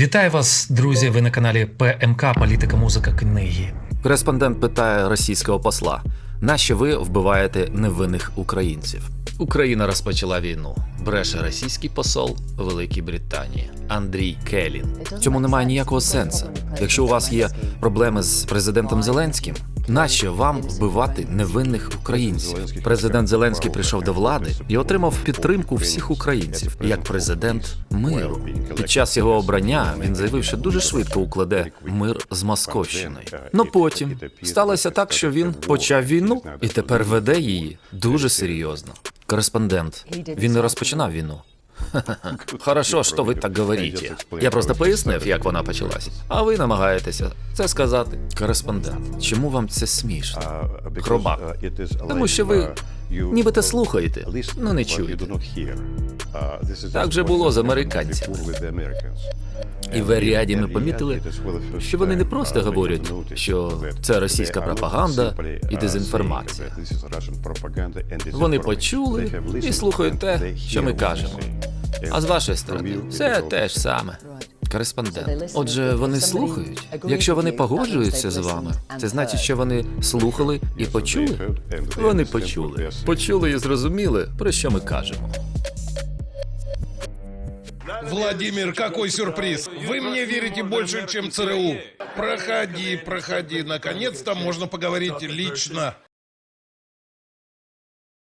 Вітаю вас, друзі. Ви на каналі ПМК Політика, музика, книги. Кореспондент питає російського посла: нащо ви вбиваєте невинних українців? Україна розпочала війну. Бреше російський посол Великій Британії Андрій Келін. Цьому немає ніякого сенсу. Якщо у вас є проблеми з президентом Зеленським, нащо вам вбивати невинних українців? Президент Зеленський прийшов до влади і отримав підтримку всіх українців як президент миру. Під час його обрання він заявив, що дуже швидко укладе мир з Московщиною. Ну потім сталося так, що він почав війну і тепер веде її дуже серйозно. Кореспондент. Він не розпочинав війну. Хорошо, що ви так говорите. Я просто пояснив, як вона почалась. А ви намагаєтеся це сказати. Кореспондент. Чому вам це смішно? Хробак. Тому що ви нібито слухаєте, але не чуєте. Так же було з американцями. І в ряді ми помітили, що вони не просто говорять, що це російська пропаганда і дезінформація. Вони почули і слухають те, що ми кажемо. А з вашої сторони, все те ж саме. Кореспондент. Отже, вони слухають. Якщо вони погоджуються з вами, це значить, що вони слухали і почули. Вони почули. Почули і зрозуміли, про що ми кажемо. Владимир, какой сюрприз! Вы мне верите больше, чем ЦРУ. Проходи, проходи. Наконец-то можно поговорить лично.